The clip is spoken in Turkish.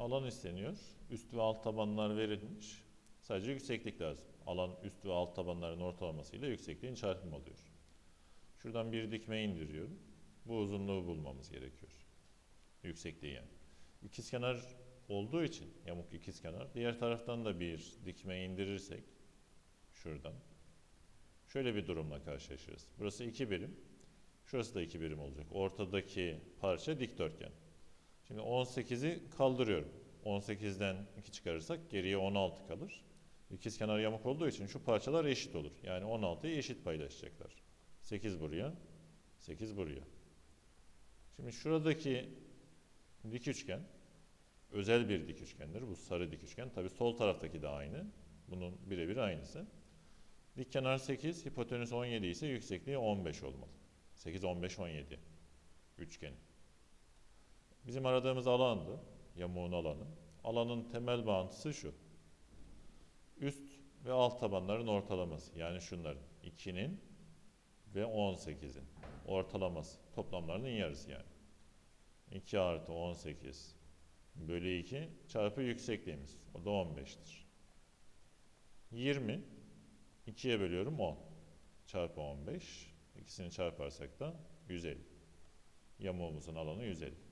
alan isteniyor. Üst ve alt tabanlar verilmiş. Sadece yükseklik lazım. Alan üst ve alt tabanların ortalamasıyla yüksekliğin çarpımı oluyor. Şuradan bir dikme indiriyorum. Bu uzunluğu bulmamız gerekiyor. Yüksekliği yani. İkizkenar olduğu için yamuk ikizkenar. Diğer taraftan da bir dikme indirirsek şuradan şöyle bir durumla karşılaşırız. Burası 2 birim. Şurası da 2 birim olacak. Ortadaki parça dikdörtgen. Şimdi 18'i kaldırıyorum. 18'den 2 çıkarırsak geriye 16 kalır. İkizkenar yamuk olduğu için şu parçalar eşit olur. Yani 16'yı eşit paylaşacaklar. 8 buraya, 8 buraya. Şimdi şuradaki dik üçgen özel bir dik üçgendir. Bu sarı dik üçgen. Tabi sol taraftaki de aynı. Bunun birebir aynısı. Dik kenar 8, hipotenüs 17 ise yüksekliği 15 olmalı. 8, 15, 17 üçgeni. Bizim aradığımız alandı. Yamuğun alanı. Alanın temel bağıntısı şu. Üst ve alt tabanların ortalaması. Yani şunların. 2'nin ve 18'in ortalaması. Toplamlarının yarısı yani. 2 artı 18 bölü 2 çarpı yüksekliğimiz. O da 15'tir. 20 2'ye bölüyorum 10 çarpı 15. İkisini çarparsak da 150. Yamuğumuzun alanı 150.